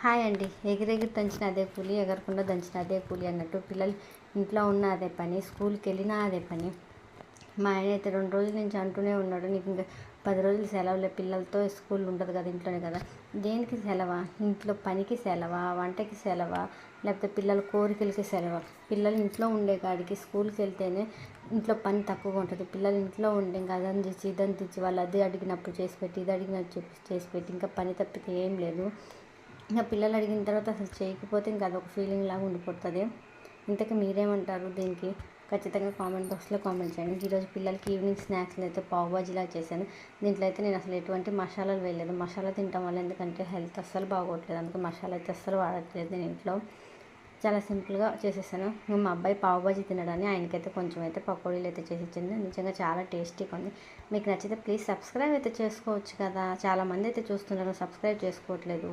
Hi అండి. ఎగిరెగిరి దంచిన అదే కూలి ఎగరకుండా దంచిన అదే కూలి అన్నట్టు పిల్లలు ఇంట్లో ఉన్న అదే పని స్కూల్కి వెళ్ళినా అదే పని. మా ఆయన అయితే రెండు రోజుల నుంచి అంటూనే ఉన్నాడు నీకు ఇంకా పది రోజులు సెలవులే పిల్లలతో స్కూల్ ఉండదు కదా ఇంట్లోనే కదా. దేనికి సెలవా? ఇంట్లో పనికి సెలవా? వంటకి సెలవా? లేకపోతే పిల్లల కోరికలకి సెలవా? పిల్లలు ఇంట్లో ఉండే కాడికి స్కూల్కి వెళ్తేనే ఇంట్లో పని తక్కువగా ఉంటుంది. పిల్లలు ఇంట్లో ఉండే ఇంకా అదని తెచ్చి ఇదని తెచ్చి వాళ్ళు అది అడిగినప్పుడు చేసి పెట్టి ఇది అడిగినప్పుడు చేసి పెట్టి ఇంకా పని తప్పితే ఏం లేదు. ఇంకా పిల్లలు అడిగిన తర్వాత అసలు చేయకపోతే ఇంకా అదొక ఫీలింగ్ లాగా ఉండిపోతుంది. ఇంతకీ మీరేమంటారు దీనికి? ఖచ్చితంగా కామెంట్ బాక్స్లో కామెంట్ చేయండి. ఈరోజు పిల్లలకి ఈవినింగ్ స్నాక్స్లో అయితే పావు బాజీలా చేశాను. దీంట్లో అయితే నేను అసలు ఎటువంటి మసాలాలు వేయలేదు. మసాలా తింటాం వల్ల ఎందుకంటే హెల్త్ అస్సలు బాగోట్లేదు. అందుకే మసాలా అయితే అస్సలు వాడట్లేదు నేను ఇంట్లో. చాలా సింపుల్గా చేసేసాను. మా అబ్బాయి పావుబాజీ తినడాన్ని ఆయనకైతే కొంచెం అయితే పకోడీలు అయితే చేసి ఇచ్చింది. నిజంగా చాలా టేస్టీగా ఉంది. మీకు నచ్చితే ప్లీజ్ సబ్స్క్రైబ్ అయితే చేసుకోవచ్చు కదా. చాలామంది అయితే చూస్తున్నారు సబ్స్క్రైబ్ చేసుకోవట్లేదు.